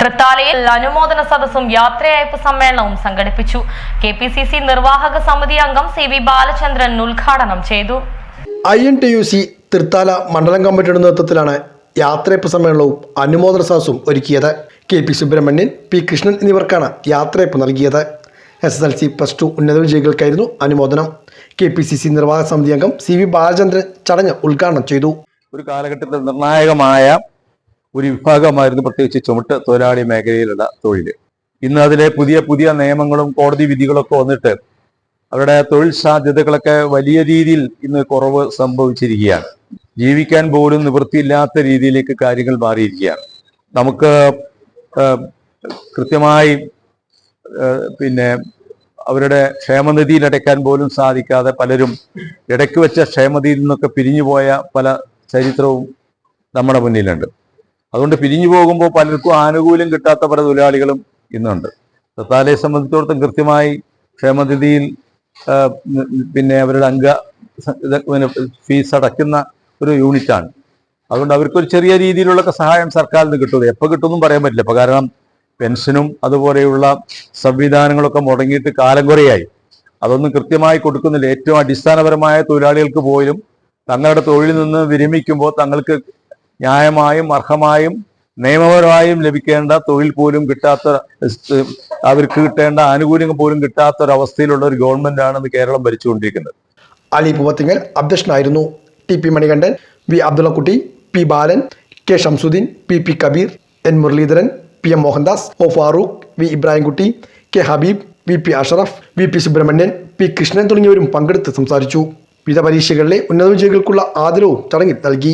തൃത്താലയിൽ അനുമോദന സദസ്സും യാത്രയയപ്പ് സമ്മേളനവും സംഘടിപ്പിച്ചു. കെ പി സി സി നിർവാഹക സമിതി അംഗം സി വി ബാലചന്ദ്രൻ ഉദ്ഘാടനം ചെയ്തു. I N T U C Thrithala മണ്ഡലം കമ്മിറ്റിയുടെ നേതൃത്വത്തിലാണ് യാത്രയപ്പ് സമ്മേളനവും അനുമോദന സദസ്സും ഒരുക്കിയത്. K P Subrahmanian P Krishnan എന്നിവർക്കാണ് യാത്രയപ്പ് നൽകിയത്. S S L C plus two ഉന്നത വിജയികൾക്കായിരുന്നു അനുമോദനം. കെ പി സി സി നിർവാഹക സമിതി അംഗം സി വി ബാലചന്ദ്രൻ ചടങ്ങ് ഉദ്ഘാടനം ചെയ്തു. ഒരു കാലഘട്ടത്തിൽ നിർണായകമായ ഒരു വിഭാഗമായിരുന്നു പ്രത്യേകിച്ച് ചുമട്ട് തൊഴിലാളി മേഖലയിലുള്ള തൊഴിൽ. ഇന്ന് അതിലെ പുതിയ പുതിയ നിയമങ്ങളും കോടതി വിധികളൊക്കെ വന്നിട്ട് അവരുടെ തൊഴിൽ സാധ്യതകളൊക്കെ വലിയ രീതിയിൽ ഇന്ന് കുറവ് സംഭവിച്ചിരിക്കുകയാണ്. ജീവിക്കാൻ പോലും നിവൃത്തിയില്ലാത്ത രീതിയിലേക്ക് കാര്യങ്ങൾ മാറിയിരിക്കുകയാണ്. നമുക്ക് കൃത്യമായി പിന്നെ അവരുടെ ക്ഷേമനിധിയിൽ അടയ്ക്കാൻ പോലും സാധിക്കാതെ പലരും ഇടയ്ക്ക് വെച്ച ക്ഷേമനിധിയിൽ നിന്നൊക്കെ പിരിഞ്ഞുപോയ പല ചരിത്രവും നമ്മുടെ മുന്നിലുണ്ട്. അതുകൊണ്ട് പിരിഞ്ഞു പോകുമ്പോൾ പലർക്കും ആനുകൂല്യം കിട്ടാത്ത പല തൊഴിലാളികളും ഇന്നുണ്ട്. ദത്താലയെ സംബന്ധിച്ചിടത്തോളം കൃത്യമായി ക്ഷേമനിധിയിൽ പിന്നെ അവരുടെ അംഗ ഫീസ് അടയ്ക്കുന്ന ഒരു യൂണിറ്റാണ്. അതുകൊണ്ട് അവർക്കൊരു ചെറിയ രീതിയിലുള്ള സഹായം സർക്കാരിൽ നിന്ന് കിട്ടും. എപ്പോൾ കിട്ടുമെന്നും പറയാൻ പറ്റില്ല. ഇപ്പൊ കാരണം പെൻഷനും അതുപോലെയുള്ള സംവിധാനങ്ങളൊക്കെ മുടങ്ങിയിട്ട് കാലം കുറയായി. അതൊന്നും കൃത്യമായി കൊടുക്കുന്നില്ല. ഏറ്റവും അടിസ്ഥാനപരമായ തൊഴിലാളികൾക്ക് പോലും തങ്ങളുടെ തൊഴിലിൽ നിന്ന് വിരമിക്കുമ്പോൾ തങ്ങൾക്ക് ന്യായമായും അർഹമായും നിയമപരമായും ലഭിക്കേണ്ട തൊഴിൽ പോലും കിട്ടാത്ത അവർക്ക് കിട്ടേണ്ട ആനുകൂല്യങ്ങൾ പോലും കിട്ടാത്ത ഒരു അവസ്ഥയിലുള്ള ഒരു ഗവൺമെന്റ് ആണ് കേരളം ഭരിച്ചുകൊണ്ടിരിക്കുന്നത്. അലി പൂവത്തിങ്ങൽ അധ്യക്ഷനായിരുന്നു T P Manikandan V Abdullakutty P Balan K Shamsuddin P P Kabeer N Muraleedharan P M Mohandas O Farooq V Ibrahimkutty K Habeeb V P Ashraf V P Subramanian P Krishnan തുടങ്ങിയവരും പങ്കെടുത്ത് സംസാരിച്ചു. വിവിധ പരീക്ഷകളിലെ ഉന്നത വിജയികൾക്കുള്ള ആദരവും ചടങ്ങിൽ നൽകി.